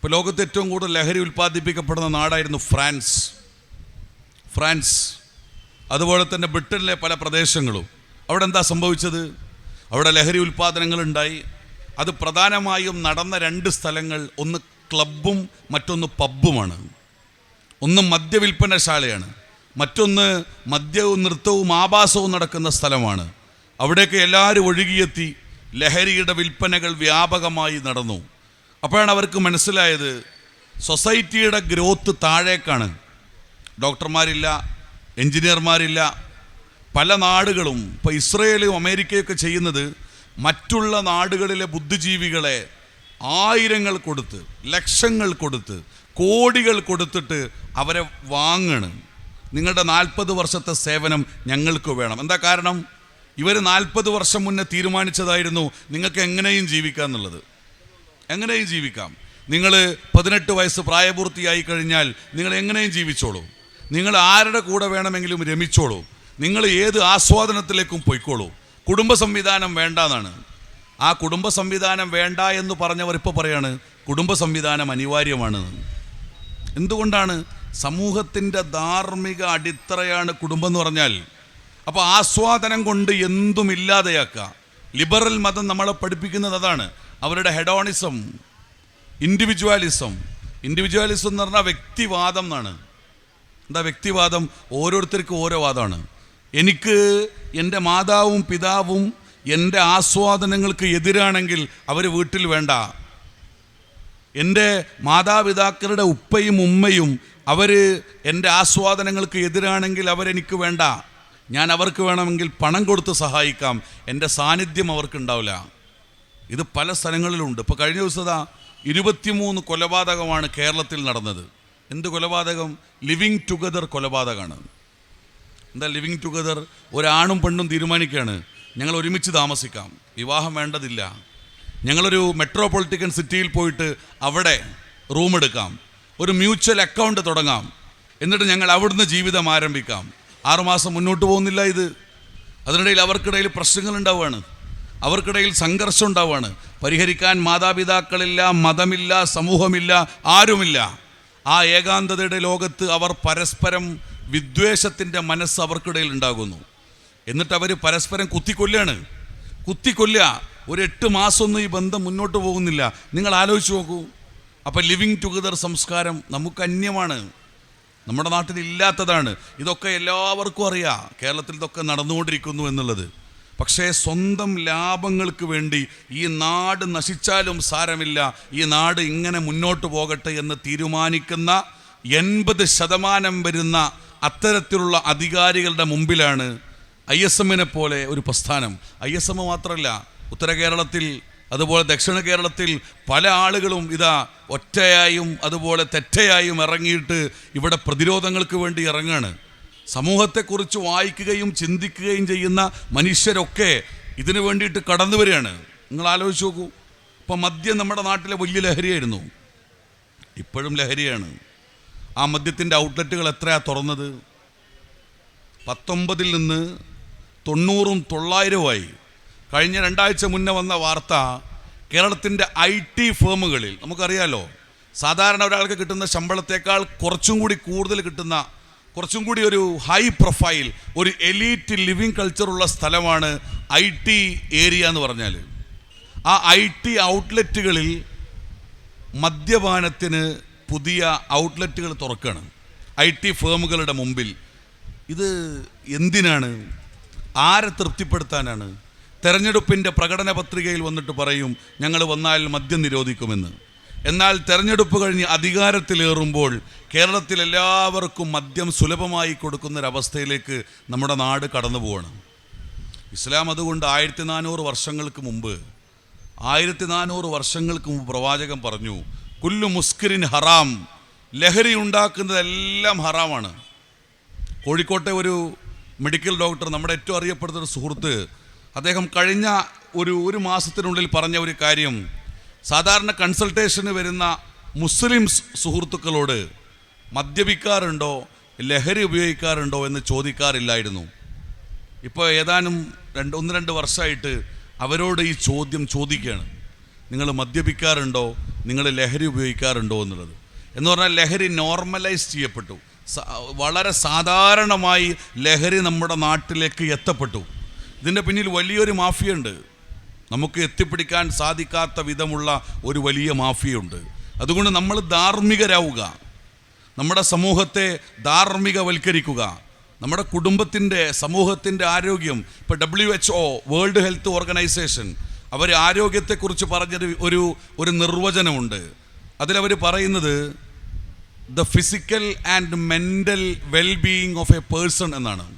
ഇപ്പോൾ ലോകത്ത് ഏറ്റവും കൂടുതൽ ലഹരി ഉൽപ്പാദിപ്പിക്കപ്പെടുന്ന നാടായിരുന്നു ഫ്രാൻസ്. ഫ്രാൻസ്. അതുപോലെ തന്നെ ബ്രിട്ടനിലെ പല പ്രദേശങ്ങളും. അവിടെ എന്താ സംഭവിച്ചത്? അവിടെ ലഹരി ഉൽപ്പാദനങ്ങളുണ്ടായി. അത് പ്രധാനമായും നടന്ന രണ്ട് സ്ഥലങ്ങൾ ഒന്ന് ക്ലബും മറ്റൊന്ന് പബ്ബുമാണ്. ഒന്ന് മദ്യവിൽപ്പനശാലയാണ്. മറ്റൊന്ന് മദ്യവും നൃത്തവും ആഭാസവും നടക്കുന്ന സ്ഥലമാണ്. അവിടേക്ക് എല്ലാവരും ഒഴുകിയെത്തി ലഹരിയുടെ വിൽപ്പനകൾ വ്യാപകമായി നടന്നു. അപ്പോഴാണ് അവർക്ക് മനസ്സിലായത് സൊസൈറ്റിയുടെ ഗ്രോത്ത് താഴേക്കാണ്. ഡോക്ടർമാരില്ല എൻജിനീയർമാരില്ല. പല നാടുകളും ഇപ്പോൾ ഇസ്രയേലും അമേരിക്കയൊക്കെ ചെയ്യുന്നത് മറ്റുള്ള നാടുകളിലെ ബുദ്ധിജീവികളെ ആയിരങ്ങൾ കൊടുത്ത് ലക്ഷങ്ങൾ കൊടുത്ത് കോടികൾ കൊടുത്തിട്ട് അവരെ വാങ്ങണം. നിങ്ങളുടെ നാൽപ്പത് വർഷത്തെ സേവനം ഞങ്ങൾക്ക് വേണം. എന്താ കാരണം? ഇവർ നാൽപ്പത് വർഷം മുന്നേ തീരുമാനിച്ചതായിരുന്നു നിങ്ങൾക്ക് എങ്ങനെയും ജീവിക്കാം എന്നുള്ളത് എങ്ങനെയും ജീവിക്കാം. നിങ്ങൾ പതിനെട്ട് വയസ്സ് പ്രായപൂർത്തിയായി കഴിഞ്ഞാൽ നിങ്ങൾ എങ്ങനെയും ജീവിച്ചോളൂ. നിങ്ങൾ ആരുടെ കൂടെ വേണമെങ്കിലും രമിച്ചോളൂ. നിങ്ങൾ ഏത് ആസ്വാദനത്തിലേക്കും പൊയ്ക്കോളൂ. കുടുംബ സംവിധാനം വേണ്ടാന്നാണ്. ആ കുടുംബ സംവിധാനം വേണ്ട എന്ന് പറഞ്ഞവർ ഇപ്പോൾ പറയാണ് കുടുംബ സംവിധാനം അനിവാര്യമാണ്. എന്തുകൊണ്ടാണ്? സമൂഹത്തിന്റെ ധാർമ്മിക അടിത്തറയാണ് കുടുംബം എന്ന് പറഞ്ഞാൽ അപ്പോൾ ആസ്വാദനം കൊണ്ട് എന്തും ഇല്ലാതെയാക്കുക. ലിബറൽ മതം നമ്മളെ പഠിപ്പിക്കുന്നത് അതാണ്. അവരുടെ ഹെഡോണിസം ഇൻഡിവിജ്വാലിസം ഇൻഡിവിജ്വാലിസം എന്ന് പറഞ്ഞാൽ വ്യക്തിവാദം എന്നാണ്. എന്താ വ്യക്തിവാദം? ഓരോരുത്തർക്കും ഓരോ വാദമാണ്. എനിക്ക് എന്റെ മാതാവും പിതാവും എന്റെ ആസ്വാദനങ്ങൾക്ക് എതിരാണെങ്കിൽ അവർ വീട്ടിൽ വേണ്ട. എന്റെ മാതാപിതാക്കളുടെ ഉപ്പയും ഉമ്മയും അവർ എന്റെ ആസ്വാദനങ്ങൾക്ക് എതിരാണെങ്കിൽ അവരെനിക്ക് വേണ്ട. ഞാൻ അവർക്ക് വേണമെങ്കിൽ പണം കൊടുത്ത് സഹായിക്കാം. എന്റെ സാന്നിധ്യം അവർക്കുണ്ടാവില്ല ഇത് പല സ്ഥലങ്ങളിലുണ്ട്. ഇപ്പോൾ കഴിഞ്ഞ ദിവസതാ ഇരുപത്തിമൂന്ന് കൊലപാതകമാണ് കേരളത്തിൽ നടന്നത്. എന്ത് കൊലപാതകം? ലിവിങ് ടുഗദർ കൊലപാതകമാണ്. എന്താ ലിവിങ് ടുഗദർ ഒരാണും പെണ്ണും തീരുമാനിക്കുകയാണ്. ഞങ്ങൾ ഒരുമിച്ച് താമസിക്കാം. വിവാഹം വേണ്ടതില്ല. ഞങ്ങളൊരു മെട്രോപൊളിറ്റിക്കൻ സിറ്റിയിൽ പോയിട്ട് അവിടെ റൂം എടുക്കാം. ഒരു മ്യൂച്വൽ അക്കൗണ്ട് തുടങ്ങാം. എന്നിട്ട് ഞങ്ങൾ അവിടുന്ന് ജീവിതം ആരംഭിക്കാം. ആറുമാസം മുന്നോട്ട് പോകുന്നില്ല ഇത്. അതിനിടയിൽ അവർക്കിടയിൽ പ്രശ്നങ്ങൾ ഉണ്ടാവുകയാണ്. അവർക്കിടയിൽ സംഘർഷം ഉണ്ടാവുകയാണ് പരിഹരിക്കാൻ മാതാപിതാക്കളില്ല മതമില്ല സമൂഹമില്ല ആരുമില്ല. ആ ഏകാന്തതയുടെ ലോകത്ത് അവർ പരസ്പരം വിദ്വേഷത്തിന്റെ മനസ്സ് അവർക്കിടയിൽ ഉണ്ടാകുന്നു. എന്നിട്ട് അവർ പരസ്പരം കുത്തിക്കൊല്ലാണ് കുത്തിക്കൊല്ലുക. ഒരു എട്ട് മാസമൊന്നും ഈ ബന്ധം മുന്നോട്ട് പോകുന്നില്ല. നിങ്ങൾ ആലോചിച്ച് നോക്കൂ. അപ്പം ലിവിങ് ടുഗദർ സംസ്കാരം നമുക്ക് അന്യമാണ്. നമ്മുടെ നാട്ടിൽ ഇല്ലാത്തതാണ്. ഇതൊക്കെ എല്ലാവർക്കും അറിയാം. കേരളത്തിൽ ഇതൊക്കെ നടന്നുകൊണ്ടിരിക്കുന്നു എന്നുള്ളത്. പക്ഷേ സ്വന്തം ലാഭങ്ങൾക്ക് വേണ്ടി ഈ നാട് നശിച്ചാലും സാരമില്ല. ഈ നാട് ഇങ്ങനെ മുന്നോട്ട് പോകട്ടെ എന്ന് തീരുമാനിക്കുന്ന എൺപത് ശതമാനം വരുന്ന അത്തരത്തിലുള്ള അധികാരികളുടെ മുമ്പിലാണ് ഐ എസ് എമ്മിനെ പോലെ ഒരു പ്രസ്ഥാനം. ഐ എസ് എം മാത്രമല്ല ഉത്തര കേരളത്തിൽ അതുപോലെ ദക്ഷിണ കേരളത്തിൽ പല ആളുകളും ഇതാ ഒറ്റയായും അതുപോലെ തെറ്റയായും ഇറങ്ങിയിട്ട് ഇവിടെ പ്രതിരോധങ്ങൾക്ക് വേണ്ടി ഇറങ്ങാണ്. സമൂഹത്തെക്കുറിച്ച് വായിക്കുകയും ചിന്തിക്കുകയും ചെയ്യുന്ന മനുഷ്യരൊക്കെ ഇതിനു വേണ്ടിയിട്ട് കടന്നു വരികയാണ്. നിങ്ങൾ ആലോചിച്ച് നോക്കൂ. ഇപ്പം മദ്യം നമ്മുടെ നാട്ടിലെ വലിയ ലഹരിയായിരുന്നു. ഇപ്പോഴും ലഹരിയാണ്. ആ മദ്യത്തിന്റെ ഔട്ട്ലെറ്റുകൾ എത്രയാണ് തുറന്നത്? പത്തൊമ്പതിൽ നിന്ന് തൊണ്ണൂറും തൊള്ളായിരവുമായി. കഴിഞ്ഞ രണ്ടാഴ്ച മുന്നേ വന്ന വാർത്ത കേരളത്തിന്റെ ഐ ടി ഫേമുകളിൽ നമുക്കറിയാലോ സാധാരണ ഒരാൾക്ക് കിട്ടുന്ന ശമ്പളത്തേക്കാൾ കുറച്ചും കൂടി കൂടുതൽ കിട്ടുന്ന കുറച്ചും കൂടി ഒരു ഹൈ പ്രൊഫൈൽ ഒരു എലീറ്റ് ലിവിങ് കൾച്ചറുള്ള സ്ഥലമാണ് ഐ ടി ഏരിയ എന്ന് പറഞ്ഞാൽ ആ ഐ ടി ഔട്ട്ലെറ്റുകളിൽ മദ്യപാനത്തിന് പുതിയ ഔട്ട്ലെറ്റുകൾ തുറക്കുകയാണ് ഐ ടി ഫേമുകളുടെ മുമ്പിൽ. ഇത് എന്തിനാണ്? ആരെ തൃപ്തിപ്പെടുത്താനാണ്? തെരഞ്ഞെടുപ്പിന്റെ പ്രകടന പത്രികയിൽ വന്നിട്ട് പറയും ഞങ്ങൾ വന്നാൽ മദ്യം നിരോധിക്കുമെന്ന്. എന്നാൽ തെരഞ്ഞെടുപ്പ് കഴിഞ്ഞ് അധികാരത്തിലേറുമ്പോൾ കേരളത്തിൽ എല്ലാവർക്കും മദ്യം സുലഭമായി കൊടുക്കുന്നൊരവസ്ഥയിലേക്ക് നമ്മുടെ നാട് കടന്നു പോവാണ്. ഇസ്ലാം അതുകൊണ്ട് ആയിരത്തി നാനൂറ് വർഷങ്ങൾക്ക് മുമ്പ് ആയിരത്തി നാനൂറ് വർഷങ്ങൾക്ക് മുമ്പ് പ്രവാചകൻ പറഞ്ഞു കുല്ലു മുസ്കിരിൻ ഹറാം ലഹരി ഉണ്ടാക്കുന്നതെല്ലാം ഹറാമാണ്. കോഴിക്കോട്ടെ ഒരു മെഡിക്കൽ ഡോക്ടർ നമ്മുടെ ഏറ്റവും അറിയപ്പെടുന്ന ഒരു സുഹൃത്ത് അദ്ദേഹം കഴിഞ്ഞ ഒരു ഒരു മാസത്തിനുള്ളിൽ പറഞ്ഞ ഒരു കാര്യം സാധാരണ കൺസൾട്ടേഷന് വരുന്ന മുസ്ലിം സുഹൃത്തുക്കളോട് മദ്യപിക്കാറുണ്ടോ ലഹരി ഉപയോഗിക്കാറുണ്ടോ എന്ന് ചോദിക്കാറില്ലായിരുന്നു. ഇപ്പോൾ ഏതാനും രണ്ട് ഒന്ന് രണ്ട് വർഷമായിട്ട് അവരോട് ഈ ചോദ്യം ചോദിക്കുകയാണ് നിങ്ങൾ മദ്യപിക്കാറുണ്ടോ നിങ്ങൾ ലഹരി ഉപയോഗിക്കാറുണ്ടോ എന്നുള്ളത്. എന്ന് പറഞ്ഞാൽ ലഹരി നോർമലൈസ് ചെയ്യപ്പെട്ടു. വളരെ സാധാരണമായി ലഹരി നമ്മുടെ നാട്ടിലേക്ക് എത്തപ്പെട്ടു. ഇതിന്റെ പിന്നിൽ വലിയൊരു മാഫിയുണ്ട് നമുക്ക് എത്തിപ്പിടിക്കാൻ സാധിക്കാത്ത വിധമുള്ള ഒരു വലിയ മാഫിയുണ്ട്. അതുകൊണ്ട് നമ്മൾ ധാർമ്മികരാവുക. നമ്മുടെ സമൂഹത്തെ ധാർമ്മികവൽക്കരിക്കുക. നമ്മുടെ കുടുംബത്തിന്റെ സമൂഹത്തിന്റെ ആരോഗ്യം ഇപ്പോൾ W H O world health organization അവർ ആരോഗ്യത്തെക്കുറിച്ച് പറഞ്ഞൊരു ഒരു ഒരു നിർവചനമുണ്ട്. അതിലവർ പറയുന്നത് the physical and mental wellbeing of a person എന്നാണ്.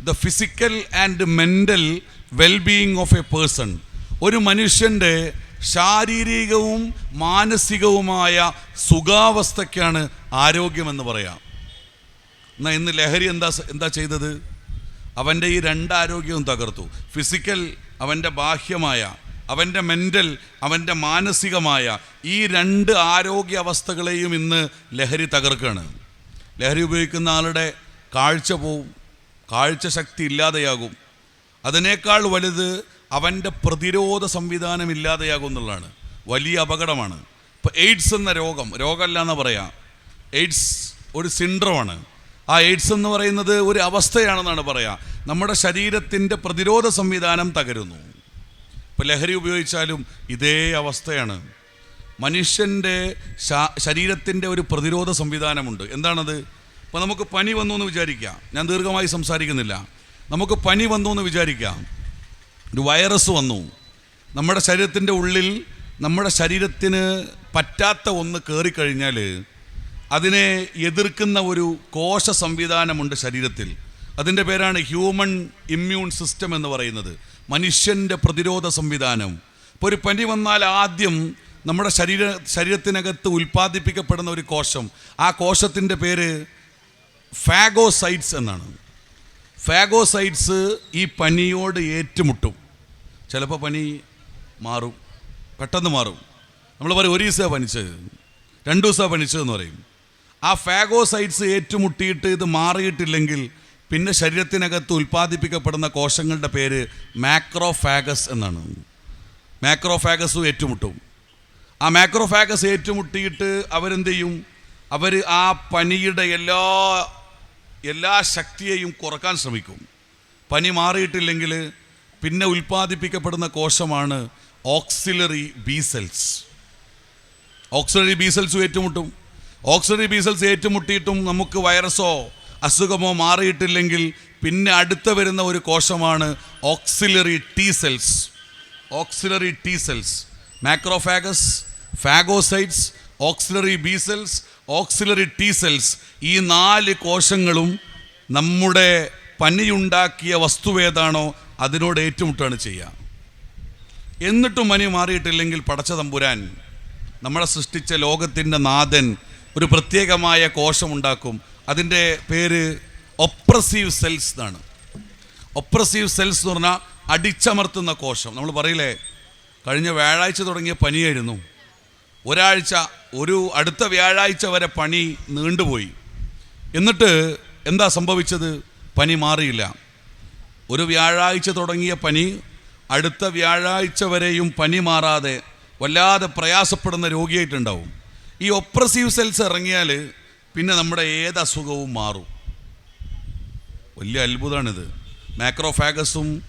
The physical and mental wellbeing of a person ഒരു മനുഷ്യന്റെ ശാരീരികവും മാനസികവുമായ സുഖാവസ്ഥയ്ക്കാണ് ആരോഗ്യമെന്ന് പറയാം. എന്നാൽ ഇന്ന് ലഹരി എന്താ എന്താ ചെയ്തത്? അവന്റെ ഈ രണ്ട് ആരോഗ്യവും തകർത്തു. ഫിസിക്കൽ അവന്റെ ബാഹ്യമായ അവന്റെ മെന്റൽ അവന്റെ മാനസികമായ ഈ രണ്ട് ആരോഗ്യ അവസ്ഥകളെയും ഇന്ന് ലഹരി തകർക്കുകയാണ് ലഹരി ഉപയോഗിക്കുന്ന ആളുടെ കാഴ്ച പോവും. കാഴ്ച ശക്തി ഇല്ലാതെയാകും. അതിനേക്കാൾ വലുത് അവന്റെ പ്രതിരോധ സംവിധാനം ഇല്ലാതെയാകും എന്നുള്ളതാണ്. വലിയ അപകടമാണ്. ഇപ്പോൾ എയ്ഡ്സ് എന്ന രോഗം രോഗമല്ല എന്ന് പറയാം. എയ്ഡ്സ് ഒരു സിൻഡ്രമാണ്. ആ എയ്ഡ്സ് എന്ന് പറയുന്നത് ഒരു അവസ്ഥയാണെന്നാണ് പറയാം. നമ്മുടെ ശരീരത്തിന്റെ പ്രതിരോധ സംവിധാനം തകരുന്നു. ഇപ്പോൾ ലഹരി ഉപയോഗിച്ചാലും ഇതേ അവസ്ഥയാണ്. മനുഷ്യന്റെ ശരീരത്തിന്റെ ഒരു പ്രതിരോധ സംവിധാനമുണ്ട്. എന്താണത്? ഇപ്പോൾ നമുക്ക് പനി വന്നു എന്ന് വിചാരിക്കാം. ഞാൻ ദീർഘമായി സംസാരിക്കുന്നില്ല. നമുക്ക് പനി വന്നു എന്ന് വിചാരിക്കാം. ഒരു വൈറസ് വന്നു. നമ്മുടെ ശരീരത്തിന്റെ ഉള്ളിൽ നമ്മുടെ ശരീരത്തിന് പറ്റാത്ത ഒന്ന് കയറിക്കഴിഞ്ഞാൽ അതിനെ എതിർക്കുന്ന ഒരു കോശ സംവിധാനമുണ്ട് ശരീരത്തിൽ. അതിന്റെ പേരാണ് ഹ്യൂമൻ ഇമ്മ്യൂൺ സിസ്റ്റം എന്ന് പറയുന്നത്. മനുഷ്യന്റെ പ്രതിരോധ സംവിധാനം. ഇപ്പോൾ ഒരു പനി വന്നാൽ ആദ്യം നമ്മുടെ ശരീര ശരീരത്തിനകത്ത് ഉൽപ്പാദിപ്പിക്കപ്പെടുന്ന ഒരു കോശം. ആ കോശത്തിന്റെ പേര് ഫാഗോസൈറ്റ്സ് എന്നാണ്. ഫാഗോസൈറ്റ്സ് ഈ പനിയോട് ഏറ്റുമുട്ടും. ചിലപ്പോൾ പനി മാറും. പെട്ടെന്ന് മാറും. നമ്മൾ പറയും ഒരു ദിവസമാണ് പനിച്ചത്. രണ്ടു ദിവസമാണ് പനിച്ചതെന്ന് പറയും. ആ ഫാഗോസൈറ്റ്സ് ഏറ്റുമുട്ടിയിട്ട് ഇത് മാറിയിട്ടില്ലെങ്കിൽ പിന്നെ ശരീരത്തിനകത്ത് ഉൽപ്പാദിപ്പിക്കപ്പെടുന്ന കോശങ്ങളുടെ പേര് മാക്രോഫാഗസ് എന്നാണ്. മാക്രോഫാഗസും ഏറ്റുമുട്ടും. ആ മാക്രോഫാഗസ് ഏറ്റുമുട്ടിയിട്ട് അവരെന്ത് ചെയ്യും അവർ ആ പനിയുടെ എല്ലാ എല്ലാ ശക്തിയെയും കുറയ്ക്കാൻ ശ്രമിക്കും. പനി മാറിയിട്ടില്ലെങ്കിൽ പിന്നെ ഉൽപ്പാദിപ്പിക്കപ്പെടുന്ന കോശമാണ് auxiliary B cells. Auxiliary B സെൽസും ഏറ്റുമുട്ടും. ഓക്സിലറി ബി സെൽസ് ഏറ്റുമുട്ടിയിട്ടും നമുക്ക് വൈറസോ അസുഖമോ മാറിയിട്ടില്ലെങ്കിൽ പിന്നെ അടുത്ത വരുന്ന ഒരു കോശമാണ് auxiliary T cells. Auxiliary T cells. Macrophages phagocytes auxiliary B cells auxiliary T cells ഈ നാല് കോശങ്ങളും നമ്മുടെ പനിയുണ്ടാക്കിയ വസ്തുവേതാണോ അതിനോട് ഏറ്റുമുട്ടാണ് ചെയ്യുക. എന്നിട്ടും മനി മാറിയിട്ടില്ലെങ്കിൽ പടച്ച തമ്പുരാൻ നമ്മളെ സൃഷ്ടിച്ച ലോകത്തിന്റെ നാഥൻ ഒരു പ്രത്യേകമായ കോശമുണ്ടാക്കും. അതിന്റെ പേര് ഒപ്രസീവ് സെൽസ് എന്നാണ്. ഒപ്രസീവ് സെൽസ് എന്ന് പറഞ്ഞാൽ അടിച്ചമർത്തുന്ന കോശം. നമ്മൾ പറയില്ലേ കഴിഞ്ഞ വ്യാഴാഴ്ച തുടങ്ങിയ പനിയായിരുന്നു. ഒരാഴ്ച ഒരു അടുത്ത വ്യാഴാഴ്ച വരെ പണി നീണ്ടുപോയി. എന്നിട്ട് എന്താ സംഭവിച്ചത്? പനി മാറിയില്ല. ഒരു വ്യാഴാഴ്ച തുടങ്ങിയ പനി അടുത്ത വ്യാഴാഴ്ച വരെയും പനി മാറാതെ വല്ലാതെ പ്രയാസപ്പെടുന്ന രോഗിയായിട്ടുണ്ടാവും. ഈ ഒപ്രസീവ് സെൽസ് ഇറങ്ങിയാൽ പിന്നെ നമ്മുടെ ഏത് അസുഖവും മാറും. വലിയ അത്ഭുതമാണിത്. മാക്രോഫാഗസും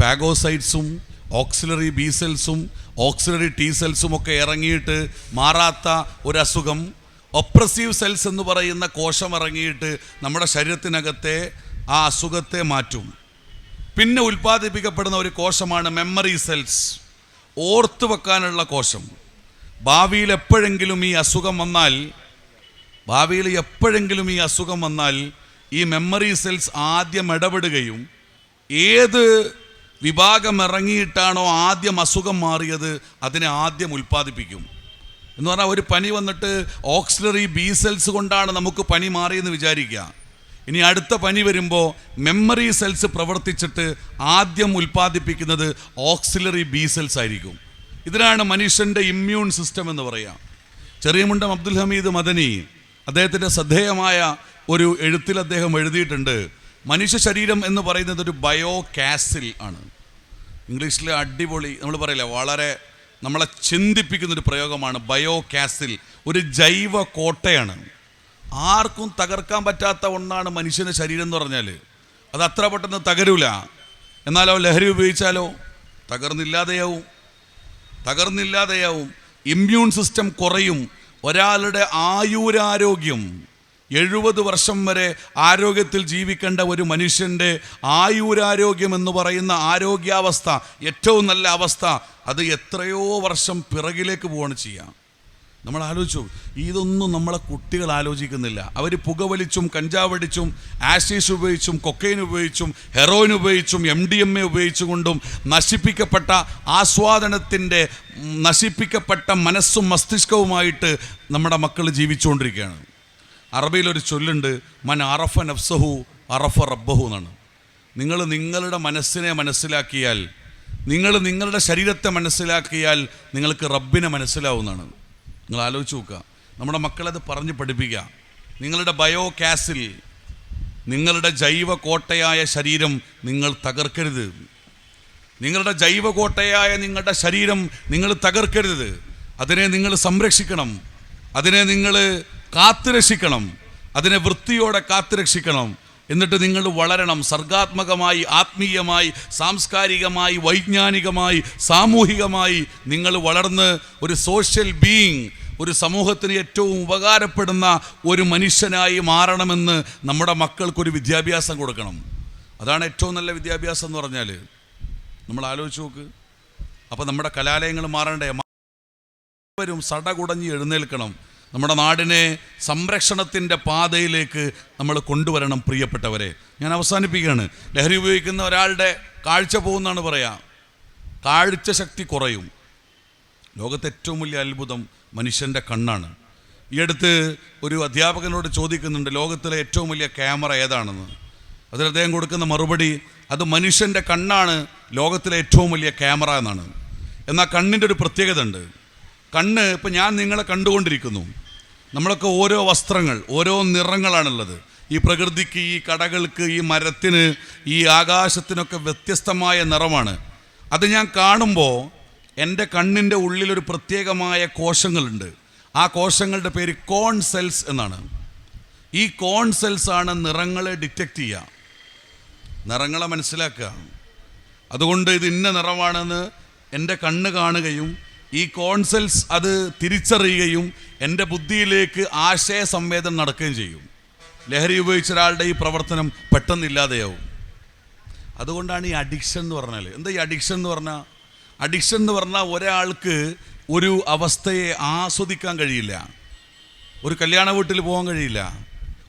ഫാഗോസൈറ്റ്സും ഓക്സിലറി ബി സെൽസും ഓക്സിലറി ടി സെൽസും ഒക്കെ ഇറങ്ങിയിട്ട് മാറാത്ത ഒരു അസുഖം ഒപ്രസീവ് സെൽസ് എന്ന് പറയുന്ന കോശം ഇറങ്ങിയിട്ട് നമ്മുടെ ശരീരത്തിനകത്തെ ആ അസുഖത്തെ മാറ്റും. പിന്നെ ഉൽപ്പാദിപ്പിക്കപ്പെടുന്ന ഒരു കോശമാണ് മെമ്മറി സെൽസ് ഓർത്തു വെക്കാനുള്ള കോശം. ഭാവിയിൽ എപ്പോഴെങ്കിലും ഈ അസുഖം വന്നാൽ ഭാവിയിൽ എപ്പോഴെങ്കിലും ഈ അസുഖം വന്നാൽ ഈ മെമ്മറി സെൽസ് ആദ്യം ഇടപെടുകയും ഏത് വിഭാഗം ഇറങ്ങിയിട്ടാണോ ആദ്യം അസുഖം മാറിയത് അതിനെ ആദ്യം ഉൽപ്പാദിപ്പിക്കും? എന്ന് പറഞ്ഞാൽ ഒരു പനി വന്നിട്ട് ഓക്സിലറി ബി സെൽസ് കൊണ്ടാണ് നമുക്ക് പനി മാറിയെന്ന് വിചാരിക്കുക. ഇനി അടുത്ത പനി വരുമ്പോൾ മെമ്മറി സെൽസ് പ്രവർത്തിച്ചിട്ട് ആദ്യം ഉൽപ്പാദിപ്പിക്കുന്നത് ഓക്സിലറി ബി സെൽസ് ആയിരിക്കും. ഇതിനാണ് മനുഷ്യന്റെ ഇമ്മ്യൂൺ സിസ്റ്റം എന്ന് പറയാം. ചെറിയമുണ്ടം അബ്ദുൽ ഹമീദ് മദനി അദ്ദേഹത്തിന്റെ ശ്രദ്ധേയമായ ഒരു എഴുത്തിൽ അദ്ദേഹം എഴുതിയിട്ടുണ്ട്. മനുഷ്യ ശരീരം എന്ന് പറയുന്നത് ഒരു ബയോ കാസിൽ ആണ്. ഇംഗ്ലീഷിൽ അടിപൊളി നമ്മൾ പറയില്ല വളരെ നമ്മളെ ചിന്തിപ്പിക്കുന്ന ഒരു പ്രയോഗമാണ് ബയോ കാസിൽ ഒരു ജൈവ കോട്ടയാണ്. ആർക്കും തകർക്കാൻ പറ്റാത്ത ഒന്നാണ് മനുഷ്യന്റെ ശരീരം എന്ന് പറഞ്ഞാൽ അത് അത്ര പെട്ടെന്ന് തകരൂല. എന്നാലോ ലഹരി ഉപയോഗിച്ചാലോ? തകർന്നില്ലാതെയാവും. തകർന്നില്ലാതെയാവും. ഇമ്മ്യൂൺ സിസ്റ്റം കുറയും. ഒരാളുടെ ആയുരാരോഗ്യം എഴുപത് വർഷം വരെ ആരോഗ്യത്തിൽ ജീവിക്കേണ്ട ഒരു മനുഷ്യന്റെ ആയുരാരോഗ്യം എന്ന് പറയുന്ന ആരോഗ്യാവസ്ഥ ഏറ്റവും നല്ല അവസ്ഥ അത് എത്രയോ വർഷം പിറകിലേക്ക് പോവാണ് ചെയ്യാം. നമ്മൾ ആലോചിച്ചു ഇതൊന്നും നമ്മളെ കുട്ടികൾ ആലോചിക്കുന്നില്ല. അവർ പുകവലിച്ചും കഞ്ചാവടിച്ചും ആഷീസ് ഉപയോഗിച്ചും കൊക്കൈൻ ഉപയോഗിച്ചും ഹെറോയിൻ ഉപയോഗിച്ചും എം ഡി എം എ ഉപയോഗിച്ചുകൊണ്ടും നശിപ്പിക്കപ്പെട്ട ആസ്വാദനത്തിന്റെ നശിപ്പിക്കപ്പെട്ട മനസ്സും മസ്തിഷ്കവുമായിട്ട് നമ്മുടെ മക്കൾ ജീവിച്ചുകൊണ്ടിരിക്കുകയാണ്. അറബിയിലൊരു ചൊല്ലുണ്ട് മൻ അറഫ നഫ്സഹു അറഫ റബ്ബഹു എന്നാണ്. നിങ്ങൾ നിങ്ങളുടെ മനസ്സിനെ മനസ്സിലാക്കിയാൽ നിങ്ങൾ നിങ്ങളുടെ ശരീരത്തെ മനസ്സിലാക്കിയാൽ നിങ്ങൾക്ക് റബ്ബിനെ മനസ്സിലാവുന്നതാണ് നിങ്ങൾ ആലോചിച്ച് നോക്കുക. നമ്മുടെ മക്കളത് പറഞ്ഞ് പഠിപ്പിക്കുക. നിങ്ങളുടെ ബയോ കാസിൽ നിങ്ങളുടെ ജൈവ കോട്ടയായ ശരീരം നിങ്ങൾ തകർക്കരുത്. നിങ്ങളുടെ ജൈവ കോട്ടയായ നിങ്ങളുടെ ശരീരം നിങ്ങൾ തകർക്കരുത്. അതിനെ നിങ്ങൾ സംരക്ഷിക്കണം. അതിനെ നിങ്ങൾ കാത്തുരക്ഷിക്കണം. അതിനെ വൃത്തിയോടെ കാത്തുരക്ഷിക്കണം. എന്നിട്ട് നിങ്ങൾ വളരണം. സർഗാത്മകമായി ആത്മീയമായി സാംസ്കാരികമായി വൈജ്ഞാനികമായി സാമൂഹികമായി നിങ്ങൾ വളർന്ന് ഒരു സോഷ്യൽ ബീയിങ് ഒരു സമൂഹത്തിന് ഏറ്റവും ഉപകാരപ്പെടുന്ന ഒരു മനുഷ്യനായി മാറണമെന്ന് നമ്മുടെ മക്കൾക്കൊരു വിദ്യാഭ്യാസം കൊടുക്കണം. അതാണ് ഏറ്റവും നല്ല വിദ്യാഭ്യാസം എന്ന് പറഞ്ഞാൽ. നമ്മൾ ആലോചിച്ച് നോക്ക്. അപ്പോൾ നമ്മുടെ കലാലയങ്ങൾ മാറണ്ടേ? വരും സടകുടഞ്ഞ് എഴുന്നേൽക്കണം. നമ്മുടെ നാടിനെ സംരക്ഷണത്തിന്റെ പാതയിലേക്ക് നമ്മൾ കൊണ്ടുവരണം പ്രിയപ്പെട്ടവരെ. ഞാൻ അവസാനിപ്പിക്കുകയാണ്. ലഹരി ഉപയോഗിക്കുന്ന ഒരാളുടെ കാഴ്ച പോകുന്നതാണ് പറയാം. കാഴ്ച ശക്തി കുറയും. ലോകത്തെ ഏറ്റവും വലിയ അത്ഭുതം മനുഷ്യന്റെ കണ്ണാണ്. ഈ അടുത്ത് ഒരു അധ്യാപകനോട് ചോദിക്കുന്നുണ്ട് ലോകത്തിലെ ഏറ്റവും വലിയ ക്യാമറ ഏതാണെന്ന്? അതിൽ അദ്ദേഹം കൊടുക്കുന്ന മറുപടി അത് മനുഷ്യന്റെ കണ്ണാണ്. ലോകത്തിലെ ഏറ്റവും വലിയ ക്യാമറ എന്നാണ്. എന്നാൽ കണ്ണിന്റെ ഒരു പ്രത്യേകത ഉണ്ട്. കണ്ണ് ഇപ്പം ഞാൻ നിങ്ങളെ കണ്ടുകൊണ്ടിരിക്കുന്നു. നമ്മളൊക്കെ ഓരോ വസ്ത്രങ്ങൾ ഓരോ നിറങ്ങളാണുള്ളത്. ഈ പ്രകൃതിക്ക് ഈ കടകൾക്ക് ഈ മരത്തിന് ഈ ആകാശത്തിനൊക്കെ വ്യത്യസ്തമായ നിറമാണ്. അത് ഞാൻ കാണുമ്പോൾ എന്റെ കണ്ണിന്റെ ഉള്ളിലൊരു പ്രത്യേകമായ കോശങ്ങളുണ്ട്. ആ കോശങ്ങളുടെ പേര് കോൺ സെൽസ് എന്നാണ്. ഈ കോൺ സെൽസ് ആണ് നിറങ്ങളെ ഡിറ്റക്റ്റ് ചെയ്യുക. നിറങ്ങളെ മനസ്സിലാക്കുക. അതുകൊണ്ട് ഇത് ഇന്ന നിറമാണെന്ന് എന്റെ കണ്ണ് കാണുകയും ഈ കോൺസൽസ് അത് തിരിച്ചറിയുകയും എന്റെ ബുദ്ധിയിലേക്ക് ആശയ സംവേദനം നടക്കുകയും ചെയ്യും. ലഹരി ഉപയോഗിച്ച ഒരാളുടെ ഈ പ്രവർത്തനം പെട്ടെന്ന് ഇല്ലാതെയാവും അതുകൊണ്ടാണ് ഈ അഡിക്ഷൻ എന്ന് പറഞ്ഞാൽ എന്താ ഈ അഡിക്ഷൻ എന്ന് പറഞ്ഞാൽ അഡിക്ഷൻ എന്ന് പറഞ്ഞാൽ ഒരാൾക്ക് ഒരു അവസ്ഥയെ ആസ്വദിക്കാൻ കഴിയില്ല. ഒരു കല്യാണ വീട്ടിൽ പോകാൻ കഴിയില്ല.